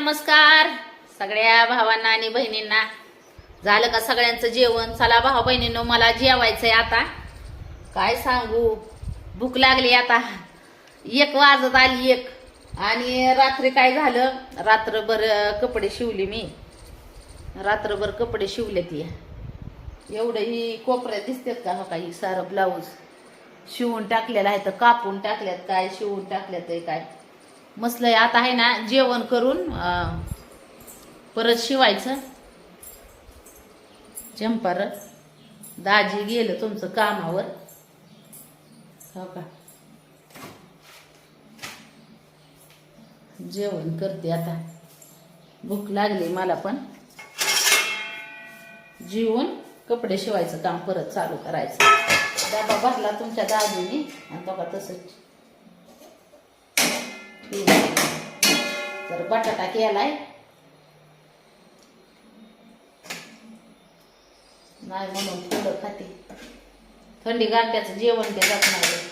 नमस्कार. सगळ्या भावांना आणि बहिणींना. झालं का सगळ्यांचं जेवण? चला भाऊ बहिणींनो मला जेवायचंय आता. काय सांगू? भूक लागली आता. एक वाजत आली एक. आणि रात्री काय झालं? रात्रभर कपडे शिवले मी. रात्रभर कपडे शिवले ती एवढं ही कोपऱ्यात दिसतात का हो काही सारं ब्लाऊज शिवून टाकलेलं आहे तर कापून टाकल्यात काय? शिवून टाकल्यात आहे काय? मस्त आहे. आता आहे ना जेवण करून परत शिवायचं. चंपार दाजी गेलं तुमचं कामावर. हो का? जेवण करते आता. भूक लागली मला पण. जेवून कपडे शिवायचं काम परत चालू करायचं. डबा भरला तुमच्या दाजीने. आणि बघा तसंच. तर बटाटा केलाय. नाही म्हणून थोडं खाते. थंडी गाठ्याचं जेवण ते जात नाही.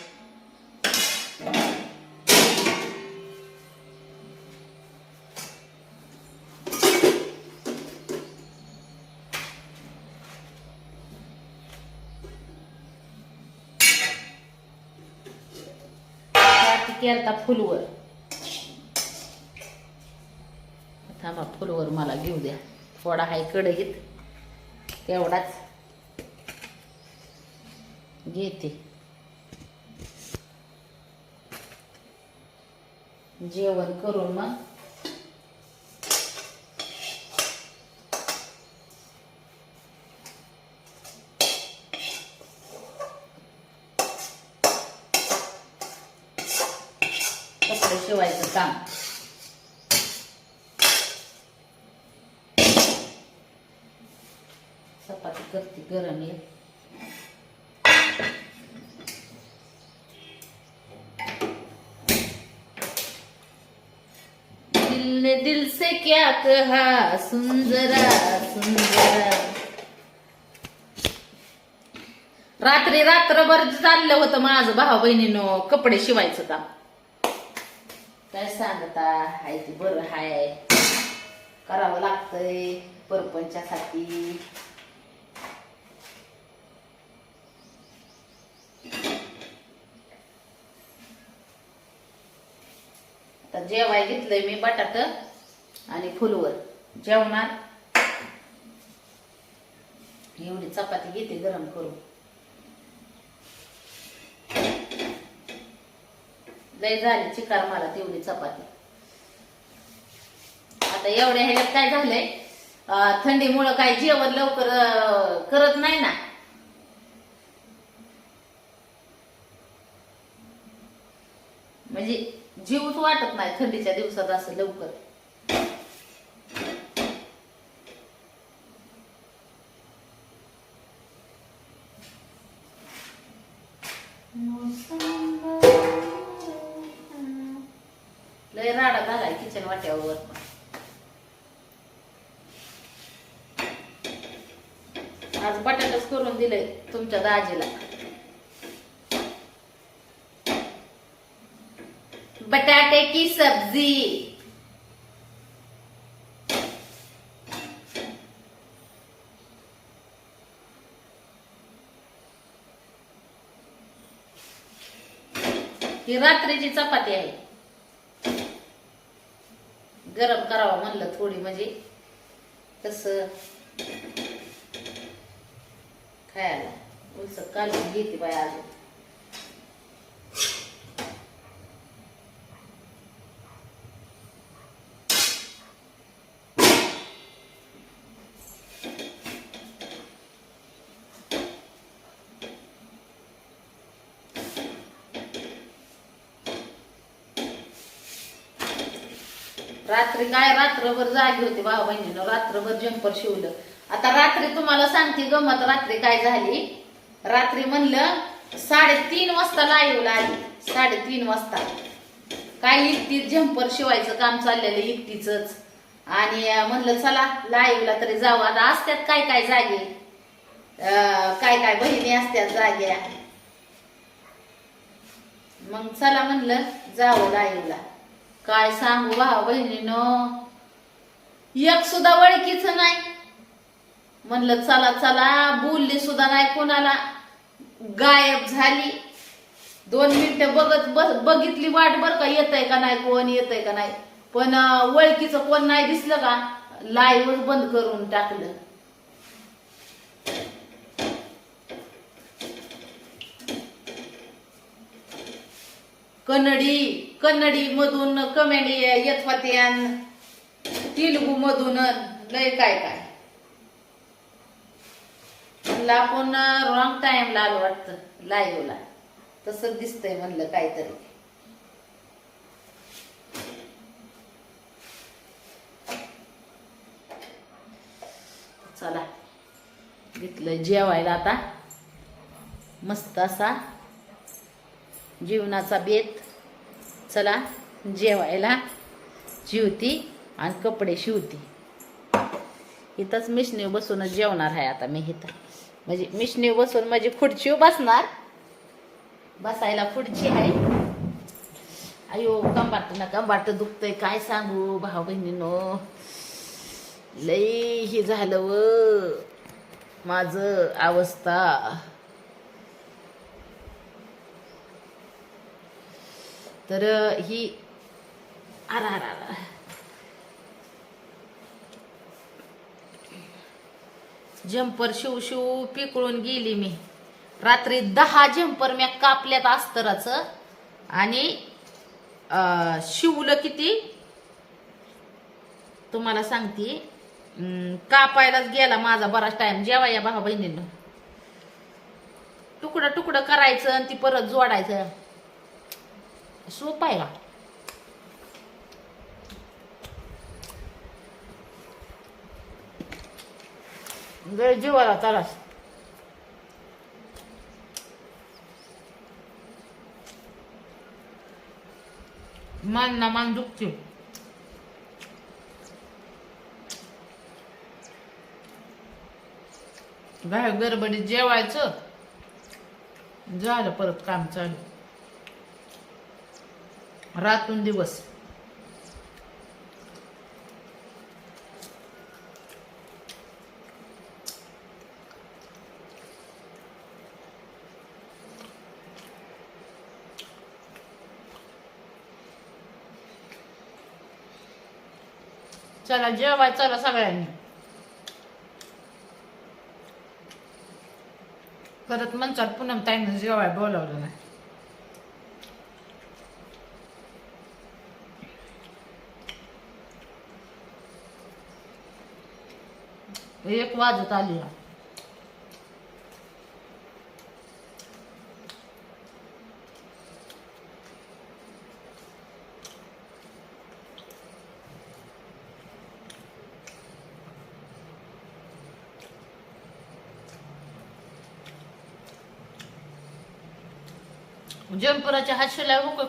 केलता फुलवर. थांबा मला घेऊ द्या. थोडा हाय कढईत. तेवढाच. घेते. जेवण करून मग. कपडे शिवायचं काम चपाती करते गरम आहे दिल ने दिल से क्या कहा? सुंदरा सुंदरा. रात्री रात्रभर चाललं होतं माझं भाऊ बहिणीनं कपडे शिवायचं का काय सांगता? हाय ते बरं हाय. करावं लागतंय परपंचासाठी. आता जेवाय घेतलंय मी बटाट आणि फुलवर. जेवणार? एवढी चपाती घेते गरम करून. लय झाली चिकार मला तेवढी चपाती. आता एवढ्या ह्याच्यात काय झालंय? थंडीमुळं काय जेवण लवकर करत नाही ना? म्हणजे जीवच वाटत नाही थंडीच्या दिवसात असं लवकर. लय राडा झालाय किचन वाट्यावर. आज बटाटाच करून दिलंय तुमच्या दाजीला. बटाटे की सब्जी. ही रात्रीची चपाती आहे. गरम करावं म्हणलं थोडी म्हणजे. कसं खायला. उलस कालून घेते बाय अजून. रात्री काय रात्रभर जागी होते भाऊ बहिणीनं रात्रभर जंपर शिवलं. आता रात्री तुम्हाला सांगते गमत रात्री काय झाली? रात्री म्हणलं साडेतीन वाजता लाईव्ह आली. साडेतीन वाजता. काय एकटी झंपर शिवायचं काम चाललेलं एकटीच आणि म्हणलं चला लाईव्हला तरी जाऊ. आता असत्यात काय काय जागे? काय काय बहिणी असत्यात जाग्या? मग चला म्हणलं जावं लाईव्हला काय सांगू भाऊ बहिणीनं? एक सुद्धा वळखीच नाही. म्हणलं चला चला बोलली सुद्धा नाही कोणाला. गायब झाली. दोन मिनिटं बघत बघितली वाट बर का येतंय का नाही कोण येतंय का नाही. पण ओळखीचं कोण नाही दिसलं का? लाईव्हच बंद करून टाकलं. कन्नडी कन्नडी मधून कमेडी येत होत्या तेलुगू मधून लय काय काय. म्हणलं आपण रॉंग टाइमला आलो वाटतं लाईव्हला तसं दिसतंय म्हणलं काहीतरी. चला घेतलं जेवायला आता. मस्त असा. जीवनाचा बेत. चला जेवायला. जीवती आणि कपडे शिवती. इथंच मिशनी बसूनच जेवणार आहे आता मी इथं. म्हणजे मिशनी बसून म्हणजे खुर्ची बसणार. बसायला खुर्ची आहे. अयो कंबाट ना कंबाट दुखतंय. काय सांगू भाऊ बहिणीनो लई हे झालं व. माझ अवस्था. तर ही अरा अरा आरा जम्पर शिव शिव पिकळून गेली मी. रात्री दहा जम्पर मी कापल्यात अस्तराचं. आणि शिवलं किती? तुम्हाला सांगते कापायलाच गेला माझा बराच टाइम जेव्हा या भावा बहिणीनं. तुकडं तुकडं करायचं आणि ती परत जोडायचं. सोपं आहे का गळ जीवाला तरास मान ना मान दुखते बाहेर गडबडीत जेवायचं. झालं परत काम चालू. रातून दिवस. चला जेवाय चला सगळ्यांनी. परत म्हणचाल पुन्हा ताईनं जेवाय बोलावलं नाही. एक वाजत आली आहे. जम्पराच्या हात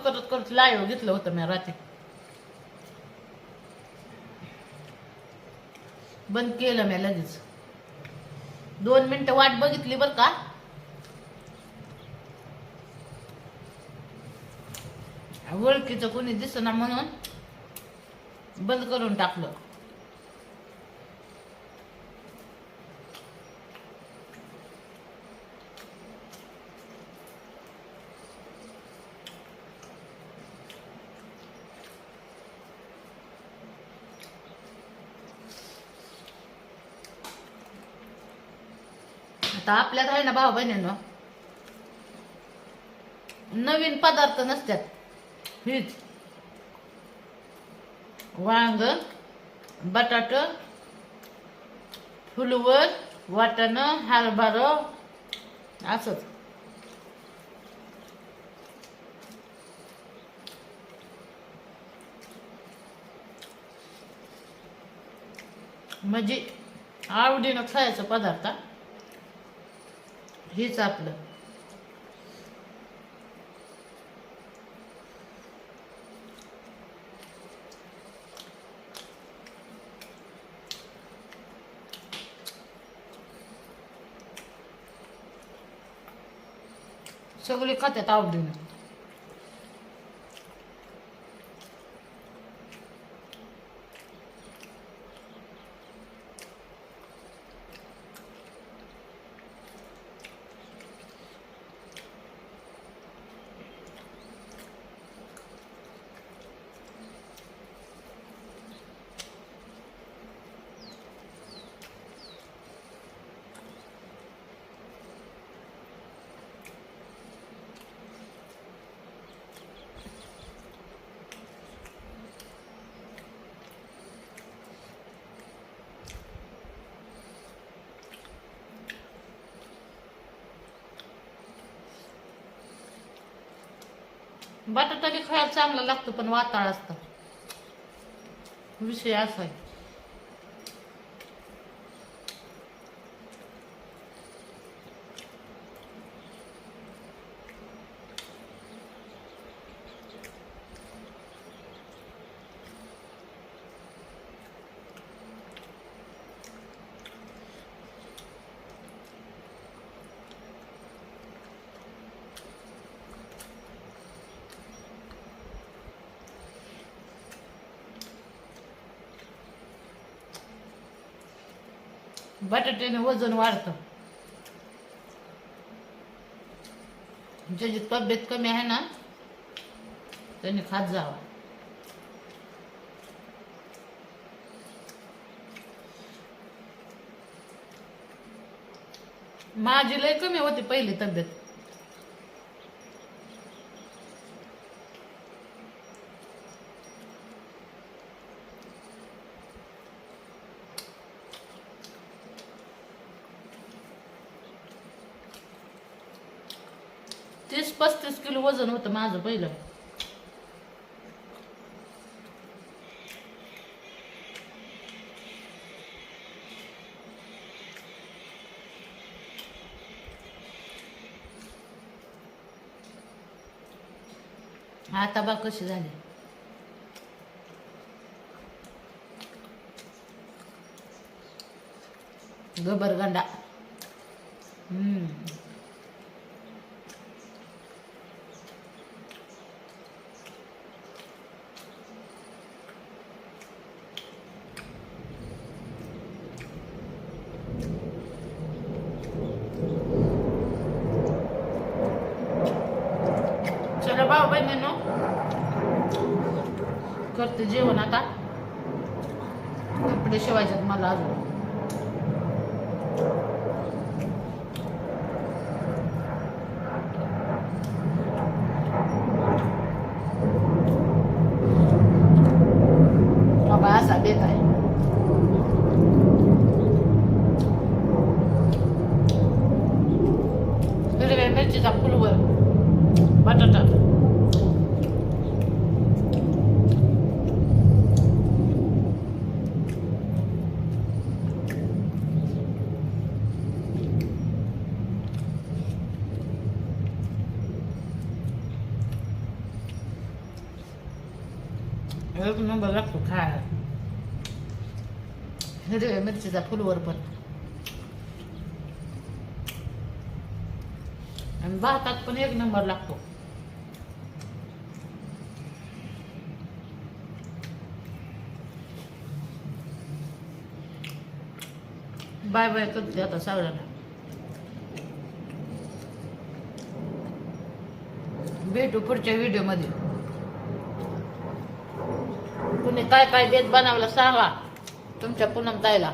करत करत लाईव्ह घेतलं होतं मी रात्री बंद केलं मी लगेच. दोन मिनिटं वाट बघितली बर का? ओळखीचं कोणी दिसना म्हणून बंद करून टाकलं. आता आपल्यात आहे ना भाऊ बहिणीनं. नवीन पदार्थ नसतात हीच वांग बटाट फुलवर वाटाणं हरभरा असंच. म्हणजे आवडीनं खायचं पदार्थ. हेच आपलं. सगळे खात्यात आवडीनं. बटाटा बी खायला चांगला लागतो पण वाताळ असतं. विषय असा आहे. बटाट्याने वजन वाढतं. ज्याची तब्येत कमी आहे ना त्यांनी खात जावा. माझी लय कमी होती पहिली तब्येत. तीस पस्तीस किलो वजन होतं माझं पहिलं. आता बा कशी झाली. गबरगंडा हम्म चला भाऊ बहिणीनो करते जेवण आता कपडे शिवायचे मला अजून बाबा असा बेत आहे हिरव्या मिरचीचा फुलवर बटाटा एक नंबर लागतो खायला हिरव्या मिरचीचा फुलवर पण. आणि भातात पण एक नंबर लागतो. बाय बाय करते आता सगळ्यांना भेटू पुढच्या व्हिडिओमध्ये कुणी काय काय देत बनवलं सांगा. तुमच्या पूनम ताईला